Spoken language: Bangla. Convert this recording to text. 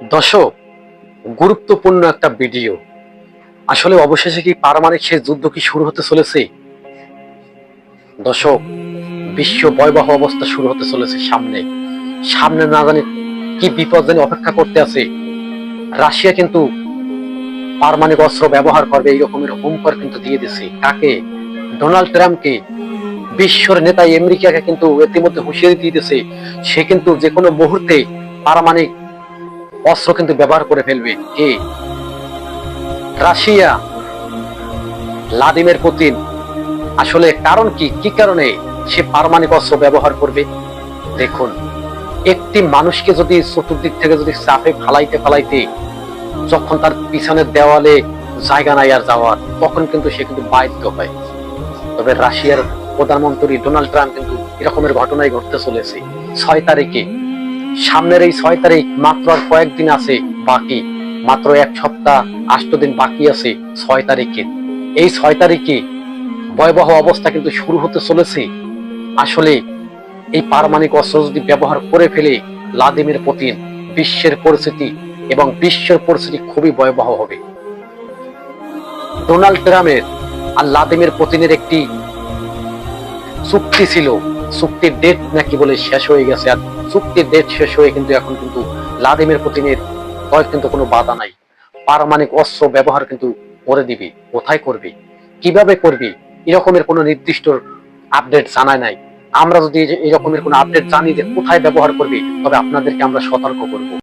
দর্শক, গুরুত্বপূর্ণ একটা ভিডিও। আসলে অবশেষে কি পারমাণবিক শেষ যুদ্ধ কি শুরু হতে চলেছে? দর্শক, বিশ্ব ভয়াবহ অবস্থা শুরু হতে চলেছে সামনে। সামনে না জানি কি বিপদ জানি অপেক্ষা করতে আছে। রাশিয়া কিন্তু পারমাণবিক অস্ত্র ব্যবহার করবে, এই রকমের হুমকার কিন্তু দিয়ে দিছে কাকে? ডোনাল্ড ট্রাম্পকে। বিশ্বর নেতা আমেরিকাকে কিন্তু ইতিমধ্যে হুঁশিয়ারি দিয়ে দিছে সে কিন্তু যে কোনো মুহূর্তে পারমাণবিক অস্ত্র কিন্তু ব্যবহার করে ফেলবে। কে? রাশিয়া। Vladimir Putin. আসলে কারণ কি? কি কারণে সে পারমাণবিক অস্ত্র ব্যবহার করবে? দেখুন, একটি মানুষকে যদি চতুর্দিক থেকে যদি চাপে ফালাইতে ফালাইতে যখন তার পিছনের দেওয়ালে জায়গা নাই আর যাওয়ার, তখন কিন্তু সে কিন্তু বাধ্য হয়। তবে রাশিয়ার প্রধানমন্ত্রী ডোনাল্ড ট্রাম্প কিন্তু এরকমের ঘটনাই ঘটতে চলেছে। ছয় তারিখে সামনের এই ছয় তারিখ মাত্র আর কয়েকদিন আছে বাকি। মাত্র এক সপ্তাহ, আষ্ট দিন বাকি আছে ছয় তারিখে। এই ছয় তারিখে ভয়াবহ অবস্থা কিন্তু শুরু হতে চলেছে। আসলে এই পারমাণবিক অস্ত্র যদি ব্যবহার করে ফেলে ভ্লাদিমির পুতিন, বিশ্বের পরিস্থিতি এবং বিশ্বের পরিস্থিতি খুবই ভয়াবহ হবে। ডোনাল্ড ট্রাম্পের আর ভ্লাদিমির পুতিনের একটি চুক্তি ছিল। চুক্তির ডেট নাকি বলে শেষ হয়ে গেছে আর চুক্তির ডেট শেষ হয়ে কিন্তু এখন কিন্তু ভ্লাদিমির পুতিনের দল কিন্তু কোনো বাধা নাই। পারমাণবিক অস্ত্র ব্যবহার কিন্তু করে দিবি, কোথায় করবে, কীভাবে করবি, এরকমের কোনো নির্দিষ্ট আপডেট জানায় নাই। আমরা যদি এরকমের কোনো আপডেট জানি যে কোথায় ব্যবহার করবি, তবে আপনাদেরকে আমরা সতর্ক করব।